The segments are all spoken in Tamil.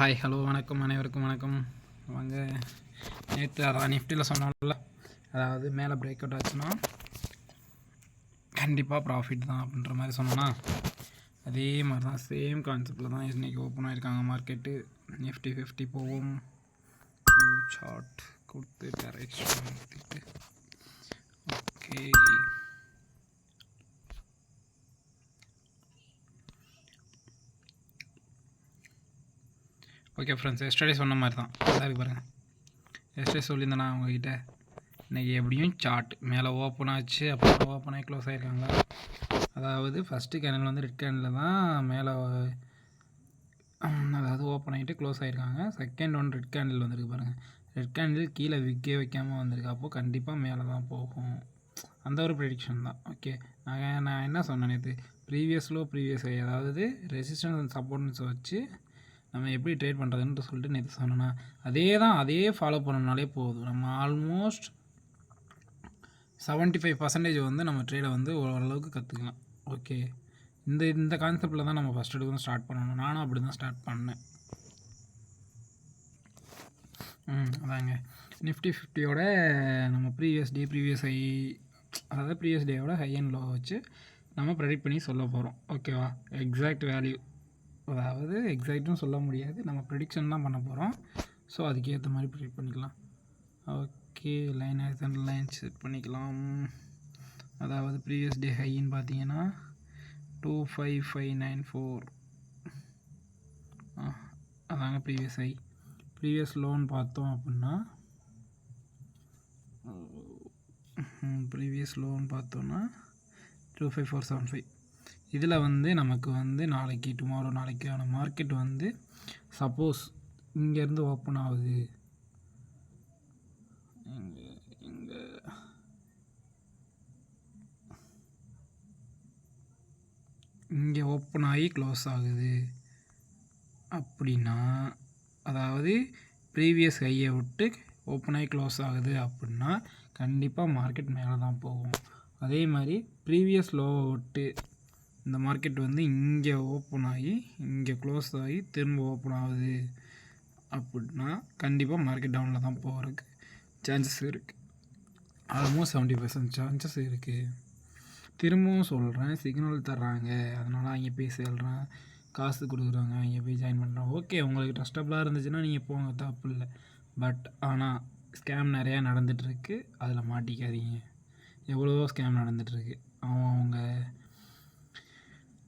ஹாய் ஹலோ வணக்கம் அனைவருக்கும் வணக்கம். வாங்க நேற்று அதான் நிஃப்டியில் சொன்னோம்ல அதாவது மேலே பிரேக் அவுட் ஆச்சுன்னா கண்டிப்பாக ப்ராஃபிட் தான் அப்படின்ற மாதிரி சொன்னோன்னா அதே மாதிரி தான் சேம் கான்செப்டில் தான் இன்றைக்கி ஓப்பன் ஆகிருக்காங்க மார்க்கெட்டு நிஃப்டி ஃபிஃப்டி போவோம் சார்ட் கொடுத்து direction okay okay friends yesterday சொன்ன மாதிரி தான். நல்லா பாருங்கள் எஸ்டர்டே சொல்லியிருந்தேன் அவங்கக்கிட்ட இன்றைக்கி எப்படியும் சார்ட் மேலே ஓப்பன் ஆச்சு. அப்புறம் ஓப்பன் ஆகி க்ளோஸ் ஆகிருக்காங்களா அதாவது ஃபஸ்ட்டு கேனல் வந்து ரெட் கேனலில் தான் மேலே அதாவது ஓப்பன் ஆகிட்டு க்ளோஸ் ஆகிருக்காங்க செகண்ட் ஒன் ரெட் கேண்டில் வந்திருக்கு பாருங்கள் ரெட் கேண்டில் கீழே விற்கே வைக்காமல் வந்திருக்கு. அப்போது கண்டிப்பாக மேலே தான் போகும். அந்த ஒரு ப்ரெடிக்ஷன் தான். ஓகே நான் நான் என்ன சொன்னேன் நேற்று ப்ரீவியஸ் லோ ப்ரீவியஸ் அதாவது ரெசிஸ்டன்ஸ் அண்ட் சப்போர்ட்னஸ் வச்சு நம்ம எப்படி ட்ரேட் பண்ணுறதுன்ட்டு சொல்லிட்டு நேற்று சொன்னேன்னா அதே தான் அதே ஃபாலோ பண்ணணுனாலே போதும். நம்ம ஆல்மோஸ்ட் செவன்ட்டி ஃபைவ் பர்சன்டேஜ் வந்து நம்ம ட்ரேடை வந்து ஓரளவுக்கு கற்றுக்கலாம் ஓகே இந்த இந்த கான்செப்டில் தான் நம்ம ஃபஸ்ட் எடுக்கணும் ஸ்டார்ட் பண்ணணும். நானும் அப்படி தான் ஸ்டார்ட் பண்ணேன். ம் அதாங்க. நிஃப்டி ஃபிஃப்டியோட நம்ம ப்ரீவியஸ் டே ப்ரீவியஸ் ஹை அதாவது ப்ரீவியஸ் டேயோட ஹை அண்ட் லோ வச்சு நம்ம ப்ரெடிக்ட் பண்ணி சொல்ல போகிறோம் ஓகேவா எக்ஸாக்ட் வேல்யூ அதாவது எக்ஸைட்டும் சொல்ல முடியாது. நம்ம ப்ரிடிக்ஷன் தான் பண்ண போகிறோம் ஸோ அதுக்கேற்ற மாதிரி ப்ரிடிக் பண்ணிக்கலாம். Okay line action line set பண்ணிக்கலாம். அதாவது ப்ரீவியஸ் டே ஹைன்னு பார்த்தீங்கன்னா two five five nine four அதாங்க ப்ரீவியஸ் ஹை ப்ரீவியஸ் லோன் பார்த்தோம் அப்படின்னா ப்ரீவியஸ் லோன் பார்த்தோன்னா two five four seven five இதில் வந்து நமக்கு வந்து நாளைக்கு டுமாரோ நாளைக்கான மார்க்கெட் வந்து சப்போஸ் இங்கேருந்து ஓப்பன் ஆகுது. இங்கே இங்கே. இங்கே ஓப்பன் ஆகி க்ளோஸ் ஆகுது. அப்படின்னா அதாவது ப்ரீவியஸ் ஹையை விட்டு ஓப்பன் ஆகி க்ளோஸ் ஆகுது அப்படின்னா கண்டிப்பாக மார்க்கெட் மேலே தான் போகும். அதே மாதிரி ப்ரீவியஸ் லோவை விட்டு இந்த மார்க்கெட் வந்து இங்கே ஓப்பன் ஆகி இங்கே க்ளோஸ் ஆகி திரும்ப ஓப்பன் ஆகுது. அப்படின்னா கண்டிப்பாக மார்க்கெட் டவுனில் தான் போகிறதுக்கு சான்சஸ் இருக்குது ஆல்மோஸ்ட் செவன்ட்டி பர்சன்ட் சான்சஸ் இருக்குது திரும்பவும் சொல்கிறேன் சிக்னல் தர்றாங்க. அதனால் அங்கே போய் செல்கிறேன் காசு கொடுக்குறாங்க அங்கே போய் ஜாயின் பண்ணுறேன் ஓகே உங்களுக்கு ட்ரஸ்டபுளாக இருந்துச்சுன்னா நீங்கள் போங்க தப்பு இல்லை. பட் ஆனால் ஸ்கேம் நிறையா நடந்துகிட்ருக்கு அதில் மாட்டிக்காதீங்க. எவ்வளவோ ஸ்கேம் நடந்துகிட்ருக்கு அவன் அவங்க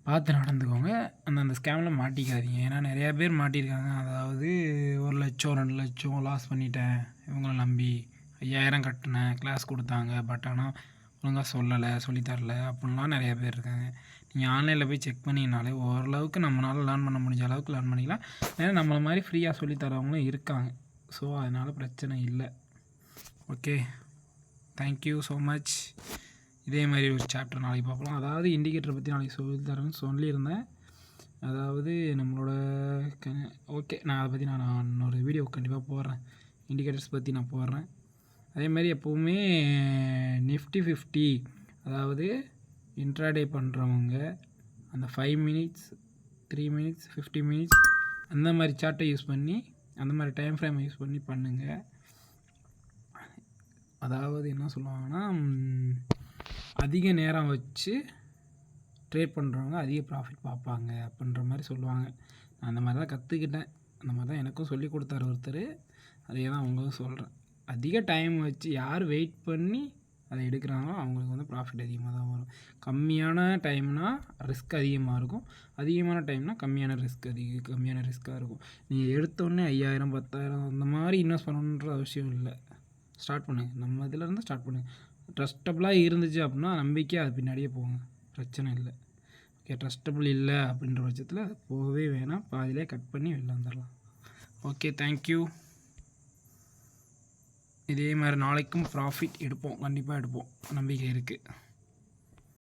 பார்த்து நடந்துக்கோங்க. அந்த அந்த ஸ்கேமில் மாட்டிக்காதீங்க. ஏன்னா நிறையா பேர் மாட்டியிருக்காங்க. அதாவது ஒரு லட்சம் ரெண்டு லட்சம் லாஸ் பண்ணிட்டேன். இவங்களை நம்பி ஐயாயிரம் கட்டினேன். கிளாஸ் கொடுத்தாங்க. பட் ஆனால் ஒழுங்காக சொல்லலை சொல்லித்தரல அப்படின்லாம் நிறையா பேர் இருக்காங்க. நீங்கள் ஆன்லைனில் போய் செக் பண்ணிங்கனாலே ஓரளவுக்கு நம்மளால் லேர்ன் பண்ண முடிஞ்ச அளவுக்கு லேர்ன் பண்ணிக்கலாம். ஏன்னா நம்மளை மாதிரி ஃப்ரீயாக சொல்லித்தரவங்களும் இருக்காங்க. ஸோ அதனால் பிரச்சனை இல்லை. ஓகே தேங்க்யூ ஸோ மச் இதே மாதிரி ஒரு சாப்டர் நாளைக்கு பார்க்கலாம் அதாவது இண்டிகேட்டரை பற்றி நாளைக்கு சொல்லி சொல்லித்தரேன்னு சொல்லியிருந்தேன். அதாவது நம்மளோட க ஓகே நான் அதை பற்றி நான் இன்னொரு வீடியோ கண்டிப்பாக போடுறேன். இண்டிகேட்டர்ஸ் பற்றி நான் போடுறேன். அதே மாதிரி எப்போவுமே நிஃப்டி ஃபிஃப்டி அதாவது இன்ட்ராடே பண்ணுறவங்க அந்த five minutes three minutes fifty minutes அந்த மாதிரி சார்ட்டை யூஸ் பண்ணி அந்த மாதிரி டைம் ஃப்ரேமை யூஸ் பண்ணி பண்ணுங்கள் அதாவது என்ன சொல்லுவாங்கன்னா அதிக நேரம் வச்சு ட்ரேட் பண்ணுறவங்க அதிக ப்ராஃபிட் பார்ப்பாங்க அப்படின்ற மாதிரி சொல்லுவாங்க. நான் அந்த மாதிரி தான் கற்றுக்கிட்டேன் அந்த மாதிரி தான் எனக்கும் சொல்லி கொடுத்தாரு ஒருத்தர். அதே தான் அவங்களும் சொல்கிறேன் அதிக டைம் வச்சு யார் வெயிட் பண்ணி அதை எடுக்கிறாங்களோ அவங்களுக்கு வந்து ப்ராஃபிட் அதிகமாக தான் வரும். கம்மியான டைம்னால் ரிஸ்க் அதிகமாக இருக்கும். அதிகமான டைம்னால் கம்மியான ரிஸ்க் அதிக கம்மியான ரிஸ்க்காக இருக்கும். நீங்கள் எடுத்தோடனே ஐயாயிரம் பத்தாயிரம் அந்த மாதிரி இன்வெஸ்ட் பண்ணணுன்ற அவசியம் இல்லை. ஸ்டார்ட் பண்ணுங்கள் நம்ம இதிலேருந்து ஸ்டார்ட் பண்ணுங்கள் ட்ரஸ்டபுளாக இருந்துச்சு அப்படின்னா நம்பிக்கை அது பின்னாடியே போங்க பிரச்சனை இல்லை. ஓகே ட்ரஸ்டபுள் இல்லை அப்படின்ற பட்சத்தில் போகவே வேணாம். பாதிலே கட் பண்ணி வெளில வந்துடலாம் ஓகே தேங்க்யூ இதே மாதிரி நாளைக்கும் ப்ராஃபிட் எடுப்போம். கண்டிப்பாக எடுப்போம். நம்பிக்கை இருக்குது